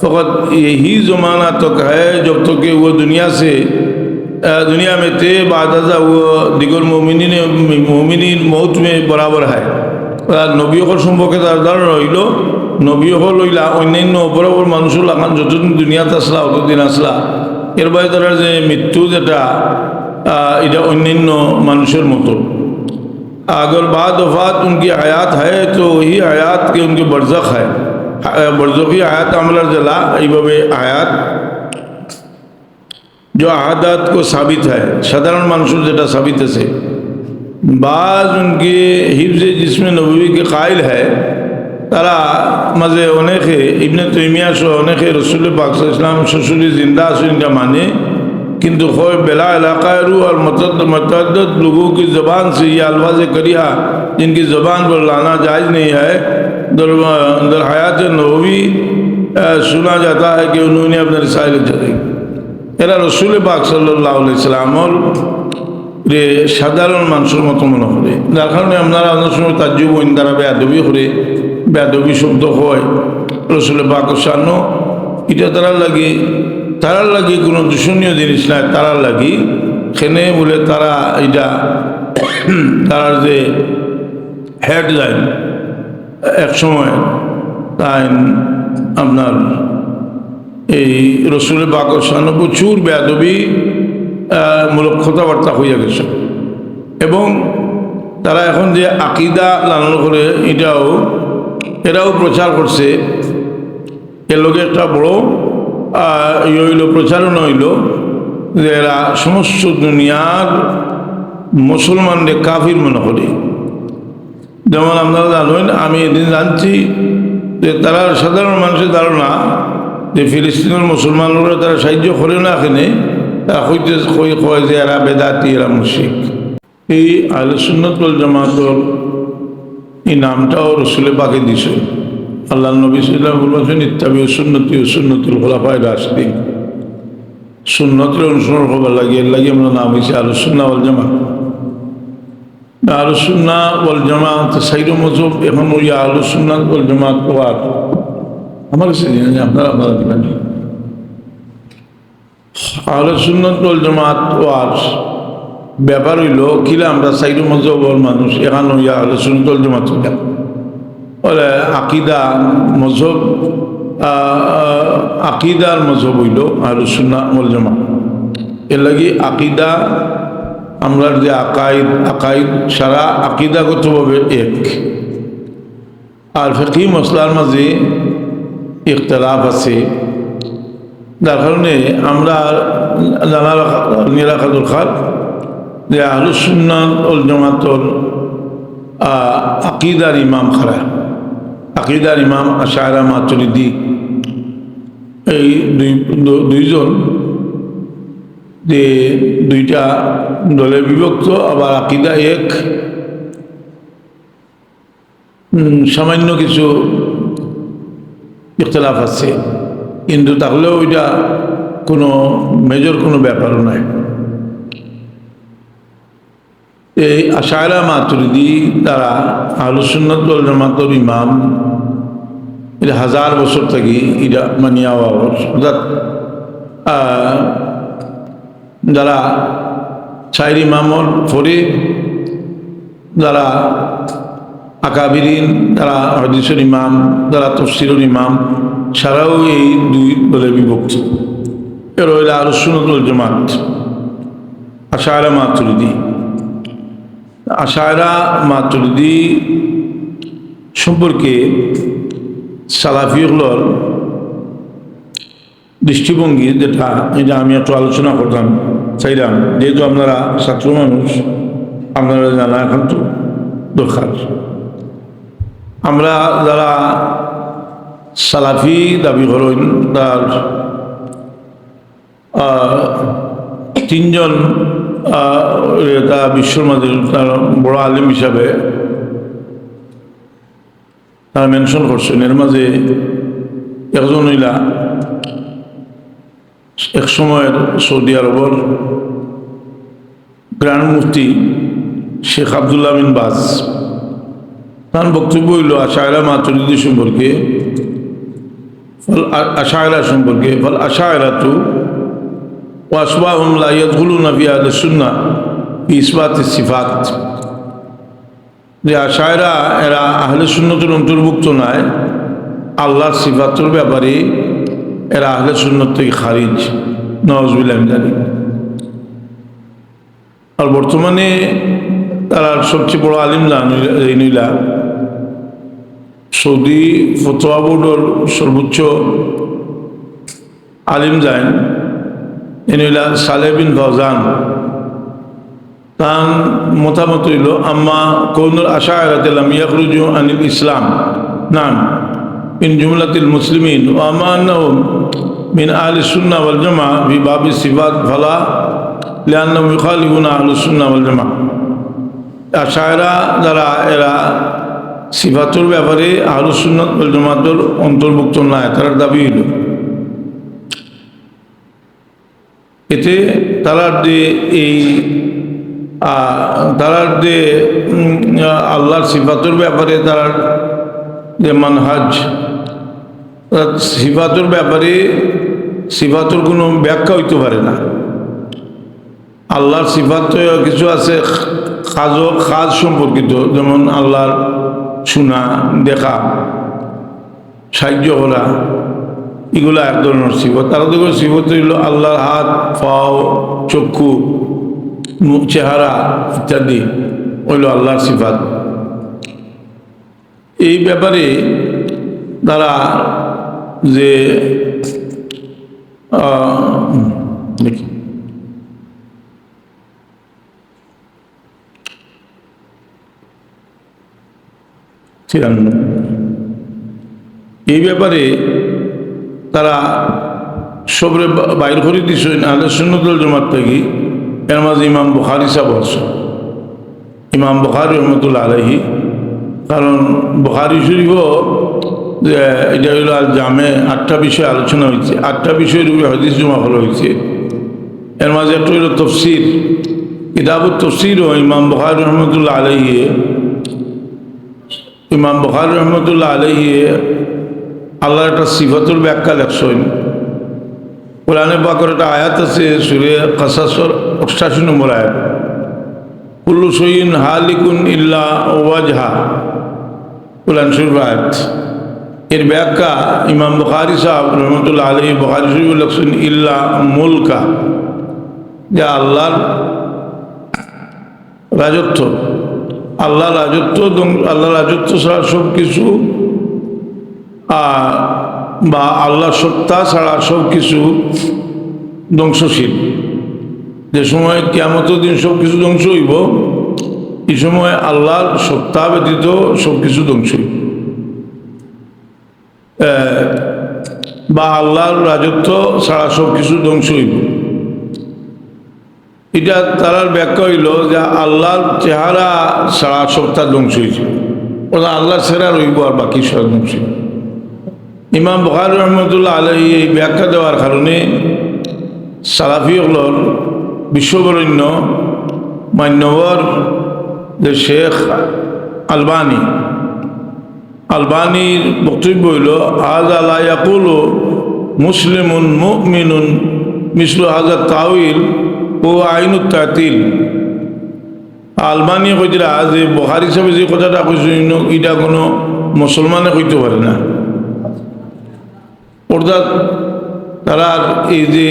फ़कत यही ज़माना तक है जब तक कि वो दुनिया से अ, दुनिया में थे बाद वो दिगल मोमिन मोमिन मौत में बराबर है নবীসকল সম্পর্কে তার ধারণা হইল নবীসকল হইলা অন্যান্য অপরাপর মানুষও লাগান যতদিন দুনিয়াতে আসলা অতদিন আসলা এর বাইরে তারা যে মৃত্যু যেটা আহ, এটা অন্যান্য মানুষের মতো अगर बाद वफात उनकी हयात है तो वही हयात के उनके बरजख है برزخی آیات عملہ ضلع ایباب آیات، جو احادات کو ثابت ہے سادارن مانسور جیٹا ثابت سے۔ بعض ان کے حفظ جسم نبوی کے قائل ہے তারা মাঝে অনেকে ইবনে তৈমিয়া সহ অনেকে রসুল পাক ইসলাম শ্বশুরি জিন্দা আসেন মানে کن تو خوف بلا علاقہ روح اور متعدد لوگوں کی زبان سے یہ الفاظ کریہ جن کی زبان پر لانا جائز نہیں ہے۔ در, در حیات نووی سنا جاتا ہے کہ انہوں نے اپنے رسائل جاری এরা রসুল পাক সাল্লাহ ইসলামর রে সাধারণ মানুষের মতো মনে করে যার কারণে আপনারা আপনার সময় তার জীবন দ্বারা বেয়াদবি করে বেয়াদবি শব্দ হয় রসুল পাক এটা তারা লাগে তারার লাগি কোনো দূষণীয় জিনিস নাই, তারার লাগি। সেনে বলে তারা এটা তারার যে হেডলাইন, এক সময় তাই আপনার এই রসুল বাকসানো প্রচুর বেদবি মূলক কথাবার্তা হইয়া গেছে। এবং তারা এখন যে আকিদা লালন করে, এটাও, এরাও প্রচার করছে। এর লোকে একটা বড় ইয়ে হইল প্রচারণা হইল যে এরা সমস্ত দুনিয়ার মুসলমানদের কাফির মনে করে। যেমন আপনারা জানেন, আমি এদিন জানছি যে তারা সাধারণ মানুষের ধারণা যে ফিলিস্তিনের মুসলমানরা তারা সাহায্য করে না এখানে তারা হইতে কয় যে এরা বেদাতি, এরা মুশিক এই আলোসুন্নত জামাতর এই নামটাও রসুলে পাকে দিছে। আল্লাহ নবী সাল্লাম বলেছেন ইত্যাবি সুন্নতি ও সুন্নতুল খোলাফায় রাশদিন। সুন্নতের অনুসরণ হবার লাগে, এর লাগে আমরা নাম হয়েছে আলোসুন্না ওয়াল জামা আলোসুন্না ওয়াল জামাত সাইড মজব এখন ওই আলোসুন্না ওয়াল জামাত পাওয়ার আমার কাছে জানি আপনারা আপনারা দিবেন। আলোসুন্নত ওয়াল জামাত ওয়ার ব্যাপার হইল, কিলা আমরা সাইড মজবর মানুষ, এখন ওই আলোসুন্নত ওয়াল জামাত আকিদা, মজহব আকিদার মজহব হইল আর সুন্না ওল এর লাগি আকিদা, আমরার যে আকাইদ আকাইদ সারা আকিদাগতভাবে এক। আর ফেকি মশলার মাঝে ইখতলাফ আছে। যার কারণে আমরা জানা রাখা দরকার যে আহলুসুন্নাত ওল জমাতর আকিদার ইমাম খারা। আকিদার ইমাম আশায়রা মাতুরিদি এই দুই দুইজন যে দুইটা দলে বিভক্ত, আবার আকিদা এক। সামান্য কিছু ইখতলাফ আছে। কিন্তু তাহলেও ওইটা কোনো মেজর কোনো ব্যাপারও নয়। এই আশায়রা মাতুরিদি তারা আলোসুন্নত জামাতর ইমাম, এটা হাজার বছর থেকে এটা মানিয়া অর্থাৎ যারা চাইর ইমামর ফরে যারা আকাবিরিন, যারা হদিসের ইমাম, যারা তফসিরুল ইমাম, সারাও এই দুই দলে বিভক্ত। এর হইলে আলোসুন্নত জামাত, আশায়রা মাতুরিদি। আশায়রা মাতুরিদি সম্পর্কে সালাফিগুলোর দৃষ্টিভঙ্গি যেটা, এটা আমি একটু আলোচনা করতাম, চাইলাম। যেহেতু আপনারা ছাত্র মানুষ, আপনারা জানা এখন তো দরকার। আমরা যারা সালাফি দাবি করেন, তার তিনজন তা বিশ্বর মাঝে তার বড় আলিম হিসাবে তারা মেনশন করছেন এর মাঝে একজন হইলা এক সময়ের সৌদি আরবর গ্র্যান্ড মুফতি শেখ আবদুল্লাহ বিন বাজ। তার বক্তব্য হইল আশায়রা মাতুরিদি সম্পর্কে, ফল আশায়রা সম্পর্কে, ফল আশায়রা তু ওয়াসবাহুম লা ইয়াদখুলুনা ফি আহলি সুন্নাহ ফি ইসবাতি সিফাত যে আশায়রা এরা আহলে সুন্নতের অন্তর্ভুক্ত নয়, আল্লাহর সিফাতর ব্যাপারে এরা আহলে সুন্নত থেকে খারিজ। নওয়াজবিল্লাহ জানি আর বর্তমানে তারা সবচেয়ে বড় আলিম জানিলা সৌদি ফতোয়া বোর্ডের সর্বোচ্চ আলিম যান এনিলা সালে বিন ফজান তার মতামত হইল, আম্মা কৌনুল আশা আগাতিলাম ইয়াকরুজু আনিল ইসলাম। নাম মুসলিমিন ও আমান্নাহুম মিন আহলি সুন্না ওয়াল জামা ফি বাবি সিফাত ফালা লিআন্নাহুম ইউখালিফুনা আহলি সুন্না ওয়াল জামা। আশায়রা যারা, এরা সিফাতুর ব্যাপারে আহলু সুন্নাত ওয়াল জামাতের অন্তর্ভুক্ত নয়, তার দাবি হইল। এতে তারার যে এই তারার যে আল্লাহর সিফাতুর ব্যাপারে তার যে মানহাজ তার সিফাতুর ব্যাপারে সিফাতুর কোনো ব্যাখ্যা হইতে পারে না। আল্লাহর সিফাত কিছু আছে খাজ খাজ সম্পর্কিত, যেমন আল্লাহর শোনা দেখা, সাহায্য করা এগুলো এক ধরনের সিফত। তারা তো সিফত হইল আল্লাহর হাত, পাও, চক্ষু চেহারা ইত্যাদি হইল আল্লাহর সিফাত। এই ব্যাপারে তারা যে এই ব্যাপারে তারা সবরে বাইর করে দিস আহলে সুন্নতুল জমাত থেকে। এর মাঝে ইমাম বুখারি সাহেব আছে। ইমাম বুখারি রহমতুল্লাহ আলহি কারণ বুখারি শরীফও, যে এটা হইল আল জামে, আটটা বিষয় আলোচনা হয়েছে আটটা বিষয়ের উপরে হদিস জমা ফলো হয়েছে এর মাঝে একটা হইল তফসির। কিতাবুর তফসিরও ইমাম বুখারি রহমতুল্লাহ আলহি ইমাম বখার রহমতুল্লাহ আলহি আল্লাহর একটা সিফাতুর ব্যাখ্যা লেখছেন। কোরআনে পাকের একটা আয়াত আছে, সুরে কাসাসর অষ্টাশি নম্বর আয়াত। কুল্লু সইন হালিকুন ইল্লা ওয়াজহা। কোরআন শরীফ আয়াত। এর ব্যাখ্যা ইমাম বখারি সাহেব রহমতুল্লাহ আলহি বখারি শরীফ লেখছেন, ইল্লা মুলকা। যে আল্লাহর রাজত্ব। আল্লাহ রাজত্ব আল্লাহ রাজত্ব ছাড়া সব কিছু বা আল্লাহ সত্তা ছাড়া সব কিছু ধ্বংসশীল। যে সময় কেমত দিন সব কিছু ধ্বংস হইব, এই সময় আল্লাহর সত্তা ব্যতীত সব কিছু ধ্বংস হইব। বা আল্লাহর রাজত্ব ছাড়া সব কিছু ধ্বংস হইব। এটা তারার ব্যাখ্যা হইল যে আল্লাহর চেহারা সারা সপ্তাহ ধ্বংস হয়েছে ওরা আল্লাহ সেরা রইব আর বাকি সব ধ্বংস হইব। ইমাম বখার রহমতুল্লাহ আলহী এই ব্যাখ্যা দেওয়ার কারণে সালাফিগুলোর বিশ্ববরণ্য মান্যবর যে শেখ আলবানি। আলবানির বক্তব্য হইল আজ আল্লাহ ইয়াকুল মুসলিমুন মুমিনুন মিসলু হাজার তাউইল ও আইনুত তাতিল। আলবানিয়ে কইছিল যে বহার হিসাবে যে কথাটা কইছিল এটা কোনো মুসলমানে কইতে পারে না। অর্থাৎ তারার এই যে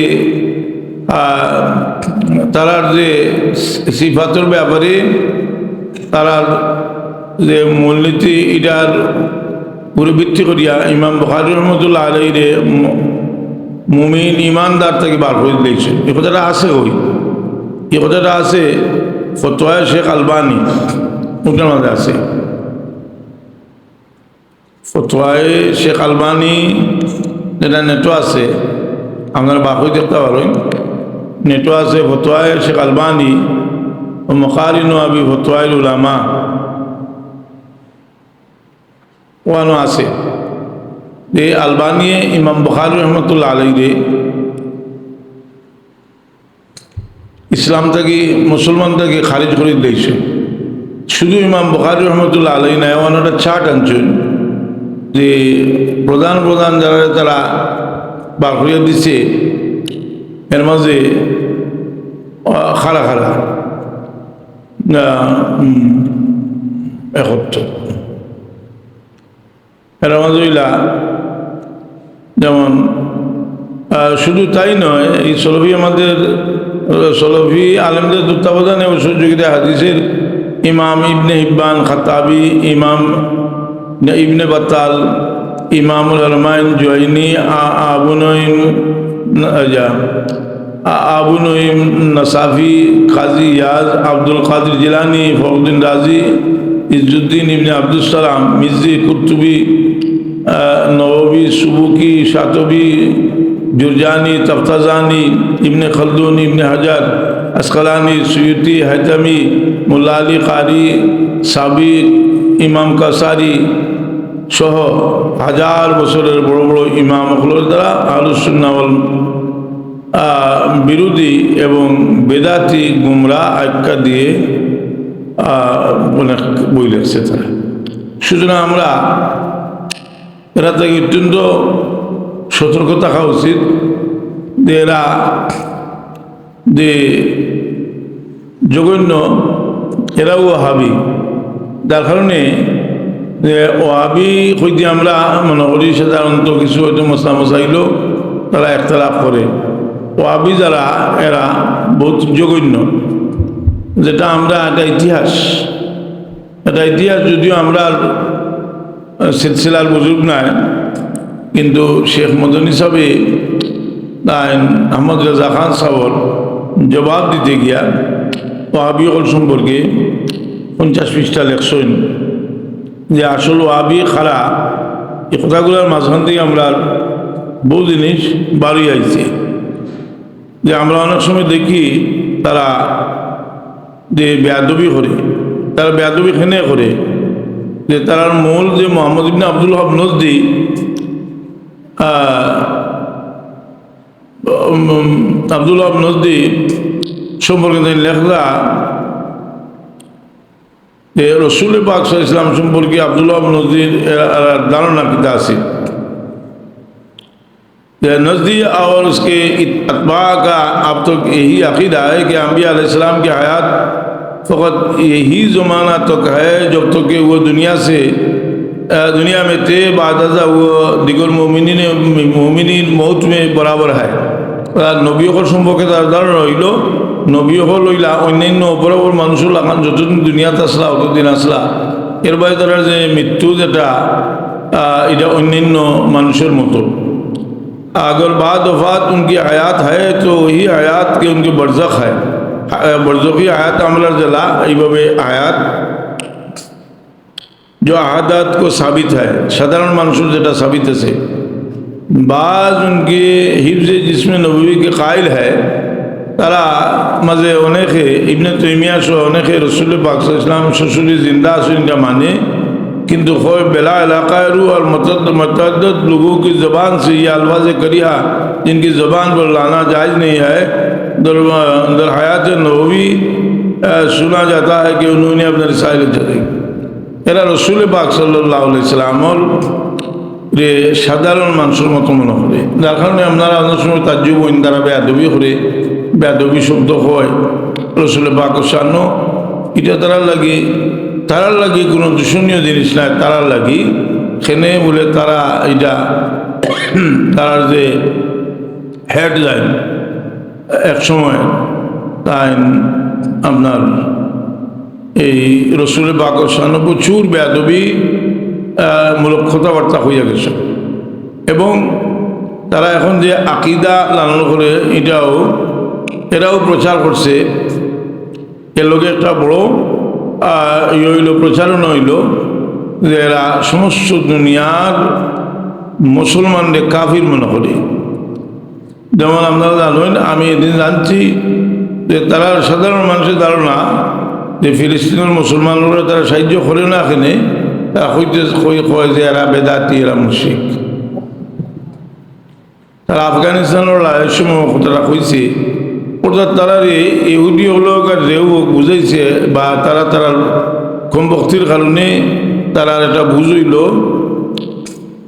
তারার যে সিফাতের ব্যাপারে তারার যে মূলনীতি, এটার পুরো ভিত্তি করিয়া ইমাম বখারি রহমতুল্লাহ আলহীরে মুমিন ইমানদার থেকে বার করে দিয়েছে। এ কথাটা আছে ওই। এ কথাটা আছে ফতোয়া শেখ আলবানি ওটার মধ্যে আছে। ফতোয়ায় শেখ আলবানি যেটা নেটো আছে, আপনারা বাকি দেখতে পারেন। নেটো আছে ফতোয়ায় শেখ আলবানি ও মকারিন আবি ফতোয়াইল উলামা। ওয়ানো আছে। যে আলবানিয়ে ইমাম বখারি রহমতুল্লাহ আলাই রে ইসলাম থেকে, মুসলমান থেকে খারিজ করে দিয়েছে। শুধু ইমাম বখারি রহমতুল্লাহ আলাই নাই ওনারা চাট আনছেন। যে প্রধান প্রধান যারা তারা বার করিয়া দিচ্ছে এর মাঝে খারা খারা একত্র। এর মাঝে যেমন শুধু তাই নয়, এই সলভি আমাদের সলভি আলমদের তত্ত্বাবধানে ও সহযোগিতা হাদিসের ইমাম ইবনে ইব্বান খাতাবি ইমাম ابن بطال، امام الرمائن جوینی آبو نعیم آبن نصافی، قاضی یاز عبد القادر جیلانی فخر الدین راضی عز الدین ابن عبد السلام مزی قطبی نوبی سبوکی شاطبی، جرجانی، تفتازانی، ابن خلدون، ابن حجر، اسقلانی سیوتی حیتمی ملالی قاری، سابق، امام کساری সহ হাজার বছরের বড় বড় ইমাম হলোর দ্বারা আলুসুন্নাওয়াল বিরোধী এবং বেদাতি গুমরা আখ্যা দিয়ে অনেক বই লেখছে তারা। সুতরাং আমরা এরা থেকে অত্যন্ত সতর্ক থাকা উচিত যে এরা যে জঘন্য, এরাও হাবি যার কারণে যে ওয়াবি হইতে আমরা মনে করি সাধারণত কিছু হয়তো মশলা মশাইল, তারা একতলাপ করে। ওয়াবি যারা, এরা বহুত জঘন্য। যেটা আমরা একটা ইতিহাস। এটা ইতিহাস যদিও আমরা সিলসিলার বুজুর্গ নাই, কিন্তু শেখ মদনী সাহেবে আহমদ রাজা খান সাহর জবাব দিতে গিয়া ওয়াবি হল সম্পর্কে পঞ্চাশ পৃষ্ঠা লেখছেন। যে আসল ওয়াবি খারা এ কথাগুলোর মাঝখান থেকে আমরা বহু জিনিস বাড়ি আইছি। যে আমরা অনেক সময় দেখি তারা যে বেয়াদবি করে, তারা বেয়াদবি খেনে করে? যে তার মূল যে মোহাম্মদ ইবনে আব্দুল হব নজদি আব্দুল হব নজদি সম্পর্কে লেখলা رسول پاک صلی اللہ علیہ وسلم যে کی عبداللہ بن সম্পর্কে আবদুল্লাহ নজির ধারণা কিতা আছে نزدی اور اس کے اتباع کا اب تو یہی عقیدہ ہے کہ انبیاء علیہ السلام کی حیات فقط یہی زمانہ تک ہے جب تو کہ وہ دنیا سے دنیا میں تھے بعد ازا وہ دیگر مومنین مومنین موت میں برابر ہے۔ نبی নবীয়কর সম্পর্কে তার ধারণা হইল নবী অকল লইলা অন্যান্য অপরাপর মানুষ লাগান যতদিন দুনিয়াতে আসলা অতদিন আসলা এর বাইরে তারা যে মৃত্যু যেটা আহ, এটা অন্যান্য মানুষের মতো अगर बाद वफात उनकी हयात है तो वही हयात के उनकी बरजख है बरजखी आयात আমলার জেলা এইভাবে আয়াত जो आहादात को साबित है साधारण মানুষের যেটা সাবিত আছে বাজ উনকে হিফজে জিসমে নবী के कायल है تارا مزے ہونے کے ابن تیمیہ انہیں ہونے کے رسول پاک صلی اللہ علیہ وسلم سسول زندہ سے ان کا مانے کنت خوب بلا علاقہ روح اور متعدد متعدد لوگوں کی زبان سے یہ الفاظ کریا جن کی زبان پر لانا جائز نہیں ہے। در, در حیات نووی سنا جاتا ہے کہ انہوں نے اپنے رسائل چلے میرا رسول پاک صلی اللہ علیہ السلام اور سادار منسور متمن ہو رہے دھارکھنڈ میں ہمارا تعجب و اندرا بے ادبی ہو رہے বেয়াদবি শব্দ হয়। রসুল পাক সান্ন এটা তারা লাগে, তারার লাগি কোনো দূষণীয় জিনিস নাই, তারার লাগি। সেনে বলে তারা এটা, তারার যে হেডলাইন এক সময় তাই আপনার এই রসুলের বাকসান প্রচুর বেদবি মূলক কথাবার্তা হইয়া গেছে। এবং তারা এখন যে আকিদা লালন করে, এটাও এরাও প্রচার করছে। এর লোকে একটা বড় হইল, প্রচারণ হইল যে এরা সমস্ত দুনিয়ার মুসলমানদের কাফির মনে করে। যেমন আপনারা জানেন, আমি এদিন জানছি যে তারা সাধারণ মানুষের ধারণা যে ফিলিস্তিনের মুসলমানরা তারা সাহায্য করে না এখানে তারা হইতে কয় যে এরা বেদাতি, এরা মুশিক তারা আফগানিস্তানের লড়াইয়ের সময় তারা কইছে অর্থাৎ তারার ইহুদি হলোকার রেউ বুঝাইছে বা তারা তারার কমবক্তির কারণে তারার এটা বুঝইল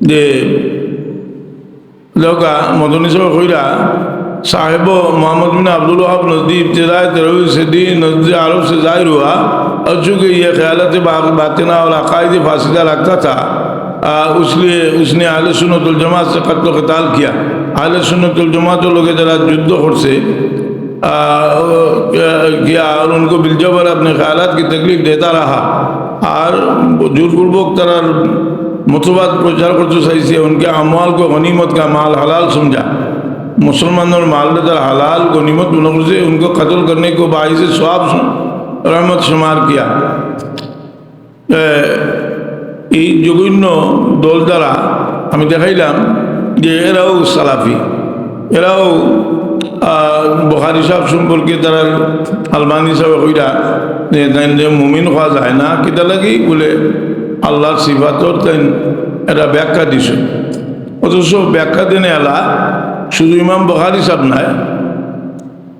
যে মদনী সাহেব কইরা صاحب محمد بن عبد الحاب نزدی ابتداء تروی صدی نزد عرب سے ظاہر ہوا اور چونکہ یہ خیالات باطنہ اور عقائد فاسدہ لگتا تھا اس لیے اس نے اہل سنت الجماعت سے قتل و قتال کیا آل سنت الجماعت لوگ جرا جد و سے کیا اور ان کو بالجبر اپنے خیالات کی تکلیف دیتا رہا۔ اور جورپوک طرح متباد پرچار کرتے صحیح سے ان کے اموال کو غنیمت کا مال حلال سمجھا۔ مسلمان اور مالدار حلال کو نیمت منور سے ان کو قتل کرنے کو باعث ثواب رحمت شمار کیا۔ এই জঘন্য দল দ্বারা আমি দেখাইলাম যে এরাও সালাফি এরাও বহারি সাহেব সম্পর্কে তারা আলমানি সাহেব কইরা যে মুমিন হওয়া যায় না, কিতা লাগি বলে আল্লাহর সিফাতর তাইন এটা ব্যাখ্যা দিছে অথচ ব্যাখ্যা দেনে এলা, শুধু ইমাম বহারি সাহেব নাই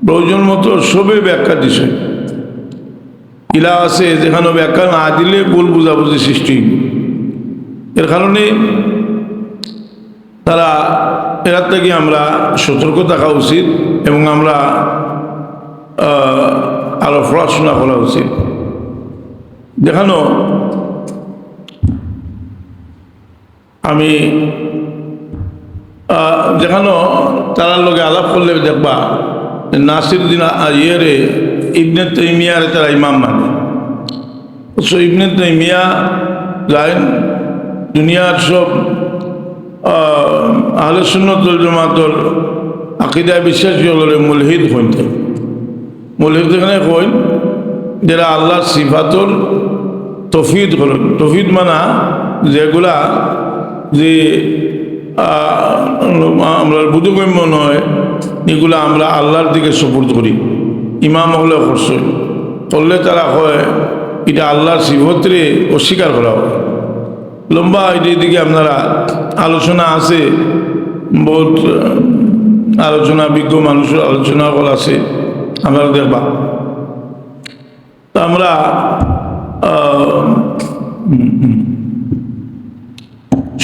প্রয়োজন মতো সবে ব্যাখ্যা দিছে ইলা আছে যেখানে ব্যাখ্যা না দিলে ভুল বুঝাবুঝি সৃষ্টি। এর কারণে তারা এরার থেকে আমরা সতর্ক থাকা উচিত এবং আমরা আহ, আরও পড়াশোনা করা উচিত। দেখানো আমি যেখানো তারার লগে আলাপ করলে দেখবা নাসির দিন ইয়েরে ইবনে তৈমিয়ারে তারা ইমাম মানে। অথচ ইবনে তৈমিয়া যায় দুনিয়ার সব সুন্নতুল জমাতর আকিদায় বিশ্বাসী হলে মুলহিদ হইতে। মুলহিদ এখানে কইন যারা আল্লাহর সিফাতর তফিদ হলেন তফিদ মানা যেগুলা যে আমরা বুধগম্য নয়, এগুলা আমরা আল্লাহর দিকে সপোর্ট করি। ইমাম হলে করছই করলে তারা হয়, এটা আল্লাহর সিফতরে অস্বীকার করা হয়। লম্বা এটির দিকে আপনারা আলোচনা আছে, বহুত আলোচনা, বিজ্ঞ মানুষের আলোচনা কল আছে, আপনারা দেখবা। আমরা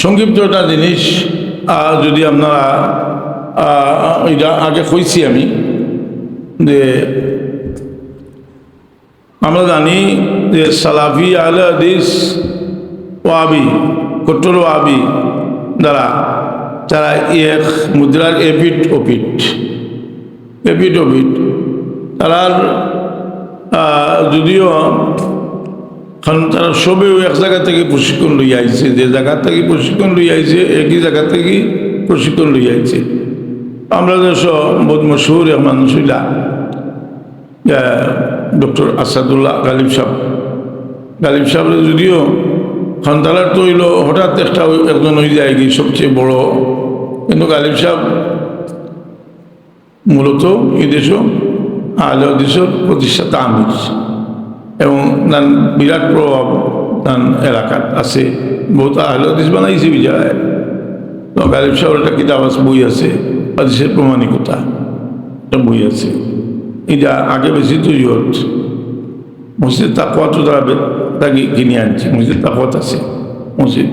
সংক্ষিপ্ত একটা জিনিস যদি আপনারা এটা আগে কইছি আমি, যে আমরা জানি যে সালাফি আল হাদিস ওয়াবি, কট্টর ওয়াবি দ্বারা যারা এক মুদ্রার এপিট ওপিট এপিট ওপিট তারার যদিও কারণ তারা সবেও এক জায়গা থেকে প্রশিক্ষণ লই আইছে, যে জায়গা থেকে প্রশিক্ষণ লই আইছে, একই জায়গা থেকে প্রশিক্ষণ লই আইছে। আমরা দেশ বহুত মশহুর এক মানুষ ডক্টর আসাদুল্লাহ গালিব সাহেব। গালিব সাহেব যদিও সন্তানার তো হইল হঠাৎ একটা একজন হয়ে যায় কি সবচেয়ে বড়। কিন্তু গালিব সাহেব মূলত এই দেশও আল দেশের প্রতিষ্ঠাতা আমির। এবং তার বিরাট প্রভাব তার এলাকাত আছে। বহুত দেশ বানাইছে বিজয়। গালিব সাহেবের একটা কিতাব আছে, বই আছে। দেশের প্রমাণিকতা একটা বই আছে। এটা আগে বেশি তো হচ্ছে মসজিদ তো তারা বে- তাকে কিনে আনছে। মসজিদ তাকুয়াত আছে। মসজিদ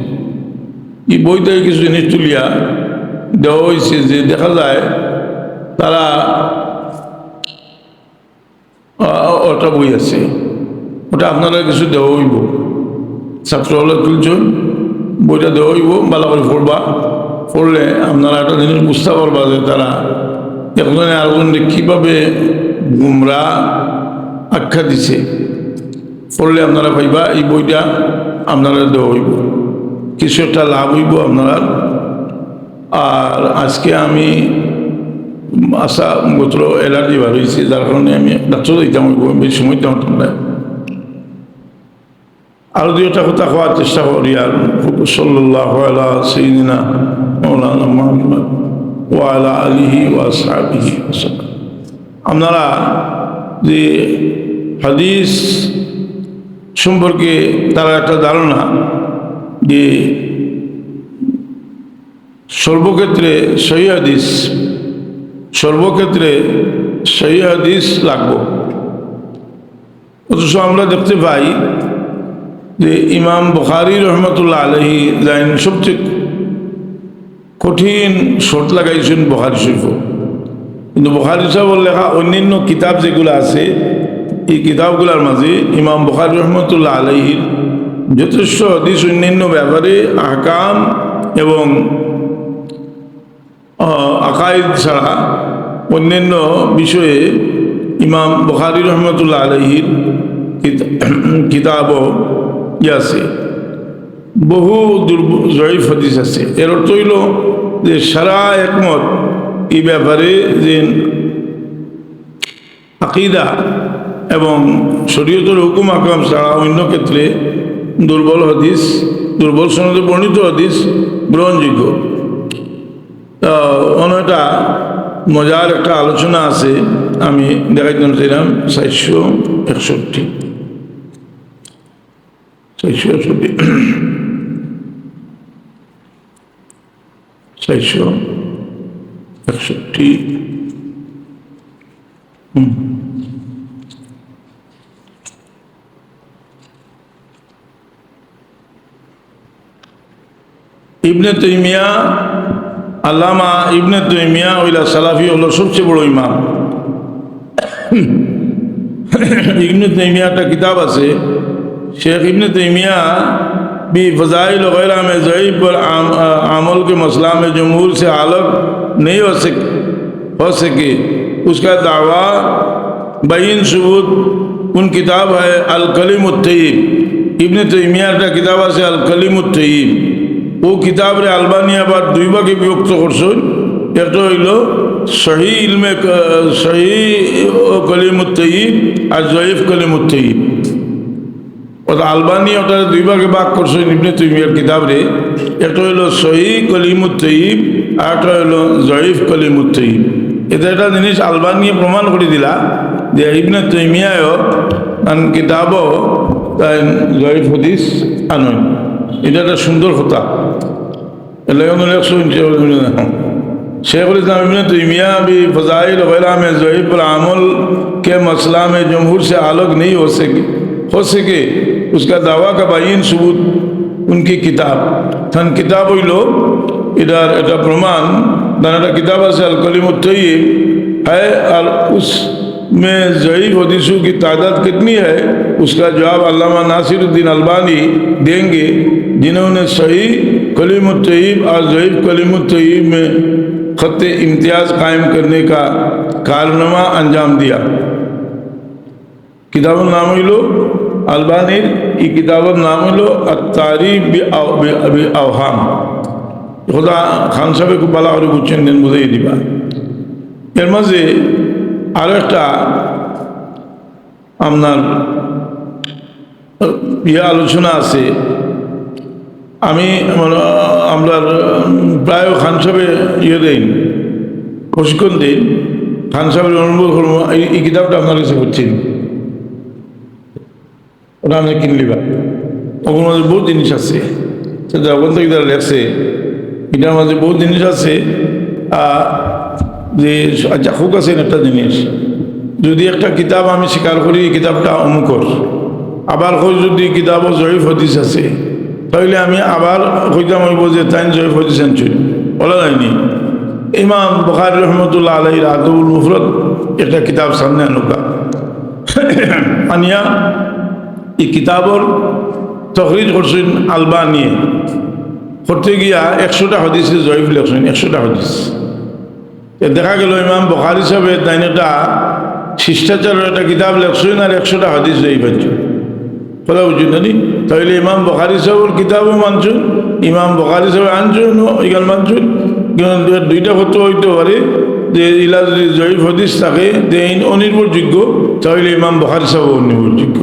এই বই থেকে কিছু জিনিস তুলিয়া দেওয়া হয়েছে যে, দেখা যায় তারা ওটা বই আছে। ওটা আপনারা কিছু দেওয়া হইব। ছাত্র হলে তুলছেন, বইটা দেওয়া হইব, ভালো করে পড়বা। পড়লে আপনারা একটা জিনিস বুঝতে পারবা যে, তারা একজনে আরেকজনকে কীভাবে গুমরা আখ্যা দিছে। পড়লে আপনারা পাইবা এই বইটা আপনারা দেওয়া হইব। কিছু একটা লাভ হইব আপনারা। আর আজকে আমি আশা গোত্র অ্যালার্জি বার হয়েছে যার কারণে আমি ডাক্তার দিতাম বেশি সময় দিতাম না আরও দুইটা কথা হওয়ার চেষ্টা করি আর সাল্লাহ আলিহি ওয়াসাবিহি আপনারা যে হাদিস সম্পর্কে তারা একটা ধারণা যে সর্বক্ষেত্রে সহি হাদিস, সর্বক্ষেত্রে সহি হাদিস লাগব। অথচ আমরা দেখতে পাই যে ইমাম বখারি রহমতুল্লাহ আলহি লাইন সবচেয়ে কঠিন শর্ট লাগাইছেন বখারি শরীফ। কিন্তু বখারি সাহেবর লেখা অন্যান্য কিতাব যেগুলো আছে এই কিতাবগুলোর মাঝে ইমাম বখারি রহমতুল্লাহ আলহির যথেষ্ট হদিস অন্যান্য ব্যাপারে আহকাম এবং আকাইদ ছাড়া অন্যান্য বিষয়ে ইমাম বখারি রহমতুল্লাহ আলহির কিতাবও ই আছে। বহু জয়ীফ হদিস আছে। এর অর্থ হইল যে সারা একমত এই ব্যাপারে যে আকিদা এবং শরীয়তের হুকুম আকাম ছাড়া অন্য ক্ষেত্রে দুর্বল হদিস, দুর্বল সনদে বর্ণিত হদিস গ্রহণযোগ্য। অনেকটা মজার একটা আলোচনা আছে, আমি দেখাইতাম চাইলাম চারশো একষট্টি। চারশো একষট্টি। চারশো একষট্টি। ইবনে তৈমিয়া আল্লামা ইবনে তৈমিয়া ওইলা সালাফি হলো সবচেয়ে বড় ইমাম ইবনে তৈমিয়া একটা কিতাব আছে শেখ ইবনে तैमिया भी फ़जाइल वगैरह में ज़यीब और आम, आमल के मसला में जमहूर से अलग नहीं हो सक हो सके उसका दावा बैन सबूत उन किताब है अलकलीम तय्यब ইবনে তৈমিয়া একটা কিতাব আছে আল কলিমুত তৈব ও কিতাবরে আলবানি আবার দুই ভাগে বিভক্ত করছেন। একটা হইল সহি ইলমে সহি কলিমুত তৈব আর জয়ীফ কলিমুত তৈব ওটা আলবানি ওটা দুই ভাগে ভাগ করছে ইবনে তুমিয়ার কিতাবরে। একটা হইল সহি কলিমুত তৈব আর একটা হইল জয়ীফ কলিমুত তৈব এটা একটা জিনিস আলবানি প্রমাণ করে দিলা যে ইবনে তৈমিয়ায় কিতাবও তাই জয়ীফ হদিস আনয় এটা একটা সুন্দর কথা। شیخ الاسلام ابن تیمیہ بھی فضائل وغیرہ میں ضعیف العمل کے مسئلہ میں جمہور سے الگ نہیں ہو سکے ہو سکے اس کا دعویٰ کا بائین ثبوت ان کی کتاب تھن کتاب ہوئی لوگ ادھر ایک پرمان تھن کتاب سے الکلیم الطیب ہے اور اس میں ضعیف حدیثوں کی تعداد کتنی ہے، اس کا جواب علامہ ناصر الدین البانی دیں گے، جنہوں نے صحیح کلیم الطیب اور ضعیف کلیم الطیب میں خط امتیاز قائم کرنے کا کارنما انجام دیا۔ کتاب النام لو، البانی کی کتاب النام لو التاریخ اوہام۔ خدا خان صاحب کو بلا اور گچن دن مجھے یہ دیبا এর আরও একটা আপনার ইয়ে আলোচনা আছে। আমি আমরা প্রায় খান সাহেবে ইয়ে দিন প্রশিক্ষণ দিন খান সাহেবের অনুভব করব, এই কিতাবটা আপনার কাছে করছেন ওটা আপনি কিনলিবা ওগুলোর মাঝে বহুত জিনিস আছে। যখন থেকে তারা লেখছে। এটার মাঝে বহুত জিনিস আছে। যে আচ্ছা খুব আছে একটা জিনিস। যদি একটা কিতাব আমি স্বীকার করি কিতাবটা অমুকর আবার কই যদি কিতাবও জয়ীফ হদিস আছে তাহলে আমি আবার কইতাম হইব যে তাই জয়ীফ হদিস আনছি। বলা যায়নি ইমাম বখারি রহমতুল্লাহ আলাই আদবুল মুফরত একটা কিতাব সামনে আনুকা আনিয়া, এই কিতাবর তখরিজ করছেন আলবানিয়ে। করতে গিয়া একশোটা হদিসে জয়ীফ লেখছেন একশোটা হদিস দেখা গেল ইমাম বখারি সাহেব তাই একটা শিষ্টাচারের একটা কিতাব লেখছেন না একশোটা হদিস জয়ীফ আছে কথা বুঝছেন জানি তাহলে ইমাম বখারি সাহেবের কিতাবও মানছুন, ইমাম বখারি সাহেব আনছুন এখানে মানছুন। দুইটা হতে হইতে পারে যে ইলা যদি জয়ীফ হদিস থাকে, যে অনির্ভরযোগ্য, তাহলে ইমাম বখারি সাহেব অনির্ভরযোগ্য।